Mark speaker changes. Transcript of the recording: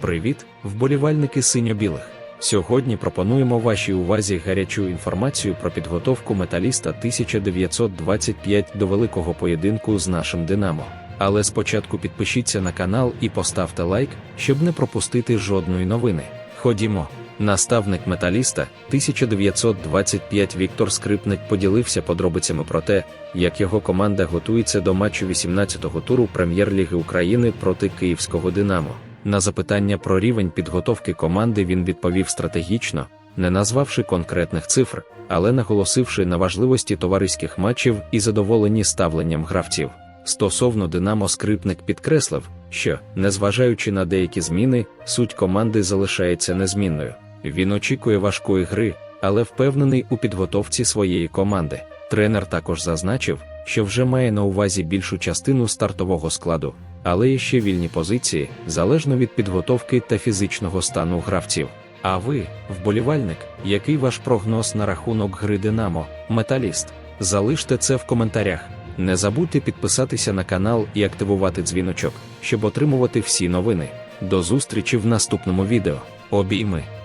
Speaker 1: Привіт, вболівальники синьо-білих. Сьогодні пропонуємо вашій увазі гарячу інформацію про підготовку металіста 1925 до великого поєдинку з нашим Динамо. Але спочатку підпишіться на канал і поставте лайк, щоб не пропустити жодної новини. Ходімо. Наставник металіста 1925 Віктор Скрипник поділився подробицями про те, як його команда готується до матчу 18-го туру Прем'єр-ліги України проти Київського Динамо. На запитання про рівень підготовки команди він відповів стратегічно, не назвавши конкретних цифр, але наголосивши на важливості товариських матчів і задоволені ставленням гравців. Стосовно Динамо Скрипник підкреслив, що, незважаючи на деякі зміни, суть команди залишається незмінною. Він очікує важкої гри, але впевнений у підготовці своєї команди. Тренер також зазначив, що вже має на увазі більшу частину стартового складу, але є ще вільні позиції, залежно від підготовки та фізичного стану гравців. А ви, вболівальник, який ваш прогноз на рахунок гри Динамо, Металіст? Залиште це в коментарях. Не забудьте підписатися на канал і активувати дзвіночок, щоб отримувати всі новини. До зустрічі в наступному відео. Обійми!